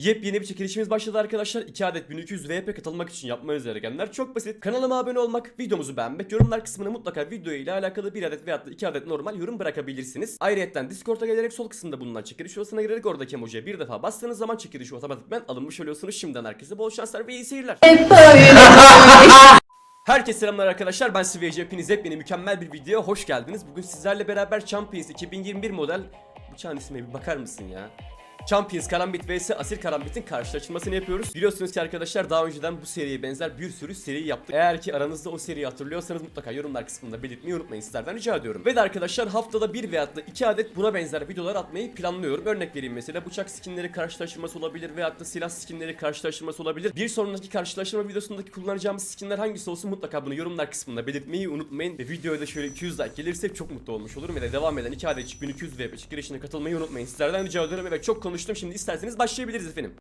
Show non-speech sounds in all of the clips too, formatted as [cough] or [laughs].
Yepyeni bir çekilişimiz başladı arkadaşlar. 2 adet 1200 VP katılmak için yapmanız gerekenler çok basit. Kanalıma abone olmak, videomuzu beğenmek, yorumlar kısmına mutlaka video ile alakalı 1 adet veyahut da 2 adet normal yorum bırakabilirsiniz. Ayrıca Discord'a gelerek sol kısımda bulunan çekiliş odasına girerek oradaki emojiye bir defa bastığınız zaman çekilişi otomatikmen alınmış oluyorsunuz. Şimdiden herkese bol şanslar ve iyi seyirler. [laughs] Herkese selamlar arkadaşlar ben Siveci hepiniz hepini mükemmel bir videoya hoş geldiniz. Bugün sizlerle beraber Champions 2021 model bıçağın ismine bir bakar mısın ya? Champions Karambit vs Asil Karambit'in karşılaştırmasını yapıyoruz. Biliyorsunuz ki arkadaşlar daha önceden bu seriye benzer bir sürü seri yaptık. Eğer ki aranızda o seriyi hatırlıyorsanız mutlaka yorumlar kısmında belirtmeyi unutmayın sizlerden rica ediyorum. Ve de arkadaşlar haftada bir veyahut da iki adet buna benzer videolar atmayı planlıyorum. Örnek vereyim mesela bıçak skinleri karşılaştırması olabilir veyahut da silah skinleri karşılaştırması olabilir. Bir sonraki karşılaştırma videosundaki kullanacağımız skinler hangisi olsun mutlaka bunu yorumlar kısmında belirtmeyi unutmayın. Ve videoya da şöyle 200 like gelirse çok mutlu olmuş olurum. Ve de devam eden 2 adet 1200 VP girişine katılmayı unutmayın. Sizlerden rica ediyorum. Evet çok konuştum. Şimdi isterseniz başlayabiliriz efendim.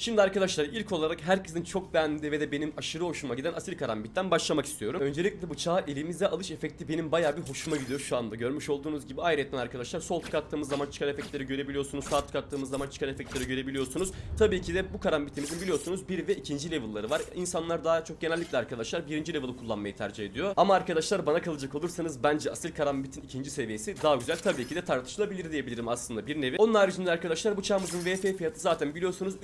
Şimdi arkadaşlar ilk olarak herkesin çok beğendiği ve de benim aşırı hoşuma giden Asil Karambit'ten başlamak istiyorum. Öncelikle bıçağı elimize alış efekti benim bayağı bir hoşuma gidiyor şu anda. Görmüş olduğunuz gibi ayrıca arkadaşlar sol tık attığımız zaman çıkan efektleri görebiliyorsunuz. Sağ tık attığımız zaman çıkan efektleri görebiliyorsunuz. Tabii ki de bu karambitimizin biliyorsunuz 1 ve 2. level'ları var. İnsanlar daha çok genellikle arkadaşlar 1. level'ı kullanmayı tercih ediyor. Ama arkadaşlar bana kalacak olursanız bence Asil Karambit'in ikinci seviyesi daha güzel. Tabii ki de tartışılabilir diyebilirim aslında bir nevi. Onun haricinde arkadaşlar bıçağımızın VF fiyatı zaten biliyorsunuz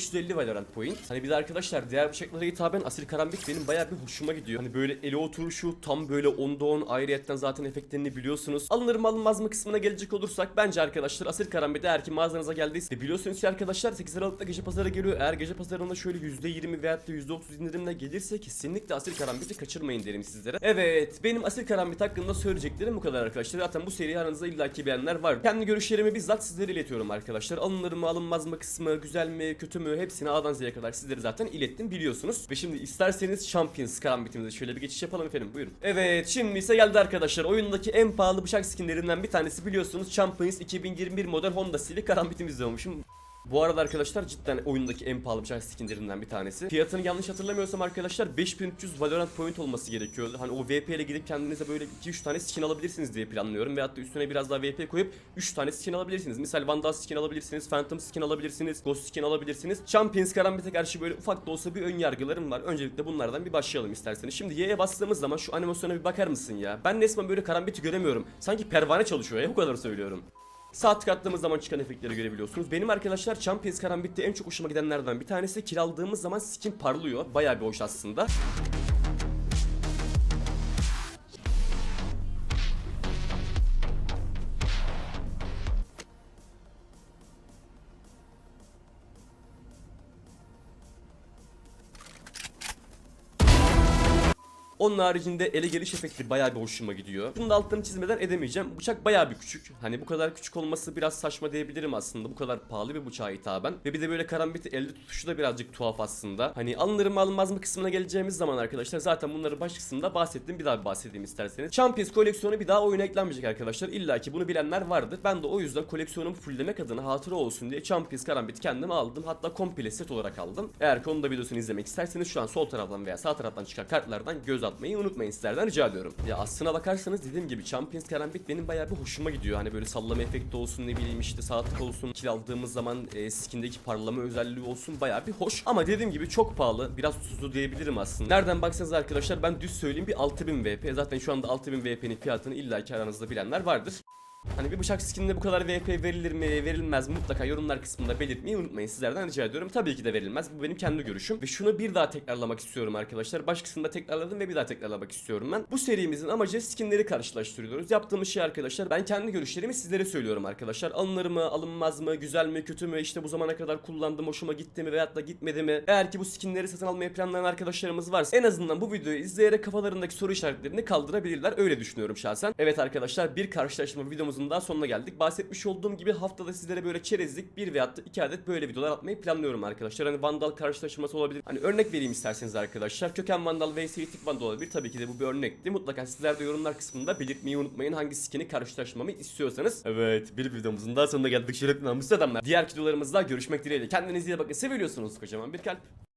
3550 Valorant point. Hani bir de arkadaşlar diğer bıçaklara hitaben Asil Karambit benim bayağı bir hoşuma gidiyor. Hani böyle ele oturuşu tam böyle 10'da 10 ayrıyetten zaten efektlerini biliyorsunuz. Alınır mı alınmaz mı kısmına gelecek olursak bence arkadaşlar Asil Karambit eğer ki mağazanıza geldiyse biliyorsunuz ki arkadaşlar 8 Aralık'ta gece pazarı geliyor. Eğer gece pazarında şöyle %20 veyahut da %30 indirimle gelirse kesinlikle Asil Karambit'i kaçırmayın derim sizlere. Evet benim Asil Karambit hakkında söyleyeceklerim bu kadar arkadaşlar. Zaten bu seriyi aranızda illaki beğenenler var. Kendi görüşlerimi bizzat sizlere iletiyorum arkadaşlar. Alınır mı alınmaz mı kısmı, güzel mi kötü mü hepsini A'dan Z'ye kadar sizlere zaten ilettim biliyorsunuz. Ve şimdi isterseniz Champions karambitimize şöyle bir geçiş yapalım efendim buyurun. Evet şimdi ise geldi arkadaşlar. Oyundaki en pahalı bıçak skinlerinden bir tanesi biliyorsunuz Champions 2021 model Honda Civic karambitimiz olmuşum. Bu arada arkadaşlar cidden oyundaki en pahalı bıçak skinlerinden bir tanesi. Fiyatını yanlış hatırlamıyorsam arkadaşlar 5300 Valorant point olması gerekiyordu. Hani o VP ile gidip kendinize böyle 2-3 tane skin alabilirsiniz diye planlıyorum. Veyahut da üstüne biraz daha VP koyup 3 tane skin alabilirsiniz. Misal Vandal skin alabilirsiniz, Phantom skin alabilirsiniz, Ghost skin alabilirsiniz. Champions Karambit'e karşı böyle ufak da olsa bir ön yargılarım var. Öncelikle bunlardan bir başlayalım isterseniz. Şimdi Y'ye bastığımız zaman şu animasyona bir bakar mısın ya? Ben resmen böyle Karambit'i göremiyorum. Sanki pervane çalışıyor ya bu kadar söylüyorum. Sağ tık attığımız zaman çıkan efektleri görebiliyorsunuz. Benim arkadaşlar Champions Karambit'te en çok hoşuma gidenlerden bir tanesi kiraladığımız zaman skin parlıyor. Bayağı bir hoş aslında. Onun haricinde ele geliş efekti bayağı bir hoşuma gidiyor. Bunun da altlarını çizmeden edemeyeceğim. Bıçak bayağı bir küçük. Hani bu kadar küçük olması biraz saçma diyebilirim aslında. Bu kadar pahalı bir bıçağa hitaben. Ve bir de böyle karambiti elde tutuşu da birazcık tuhaf aslında. Hani alınır mı alınmaz mı kısmına geleceğimiz zaman arkadaşlar zaten bunları baş kısmında bahsettim. Bir daha bir bahsedeyim isterseniz. Champions koleksiyonu bir daha oyuna eklenmeyecek arkadaşlar. İlla ki bunu bilenler vardır. Ben de o yüzden koleksiyonumu fulllemek adına hatıra olsun diye Champions karambit kendime aldım. Hatta komple set olarak aldım. Eğer ki onun da videosunu izlemek isterseniz şu an sol taraftan veya sağ taraftan çıkan kartlardan göz atmayı unutmayın sizlerden rica ediyorum. Ya aslına bakarsanız dediğim gibi Champions Karambit benim bayağı bir hoşuma gidiyor. Hani böyle sallama efekti olsun ne bileyim işte sağ tık olsun kill aldığımız zaman e, skindeki parlama özelliği olsun bayağı bir hoş. Ama dediğim gibi çok pahalı. Biraz tuzlu diyebilirim aslında. Nereden baksanız arkadaşlar ben düz söyleyeyim bir 6000 VP. Zaten şu anda 6000 VP'nin fiyatını illaki aranızda bilenler vardır. Hani bir bıçak skinine bu kadar VP verilir mi verilmez mi mutlaka yorumlar kısmında belirtmeyi unutmayın sizlerden rica ediyorum. Tabii ki de verilmez bu benim kendi görüşüm. Ve şunu bir daha tekrarlamak istiyorum arkadaşlar. Baş kısımda tekrarladım ve bir daha tekrarlamak istiyorum ben. Bu serimizin amacı skinleri karşılaştırıyoruz. Yaptığımız şey arkadaşlar ben kendi görüşlerimi sizlere söylüyorum arkadaşlar. Alınır mı alınmaz mı güzel mi kötü mü işte bu zamana kadar kullandım hoşuma gitti mi veyahut da gitmedi mi. Eğer ki bu skinleri satın almayı planlayan arkadaşlarımız varsa en azından bu videoyu izleyerek kafalarındaki soru işaretlerini kaldırabilirler. Öyle düşünüyorum şahsen. Evet arkadaşlar bir karşılaşma videomuzun daha sonuna geldik. Bahsetmiş olduğum gibi haftada sizlere böyle çerezlik bir veyahut da iki adet böyle videolar atmayı planlıyorum arkadaşlar. Hani Vandal karşılaşması olabilir. Hani örnek vereyim isterseniz arkadaşlar. Köken Vandal vs Tip Vandal olabilir. Tabii ki de bu bir örnekti. Mutlaka sizler de yorumlar kısmında belirtmeyi unutmayın hangi skin'i karşılaşmamı istiyorsanız. Evet bir videomuzun daha sonuna geldik. Şerefli namuslu adamlar. Diğer videolarımızda görüşmek dileğiyle. Kendinize iyi bakın. Seviyorsunuz kocaman bir kalp.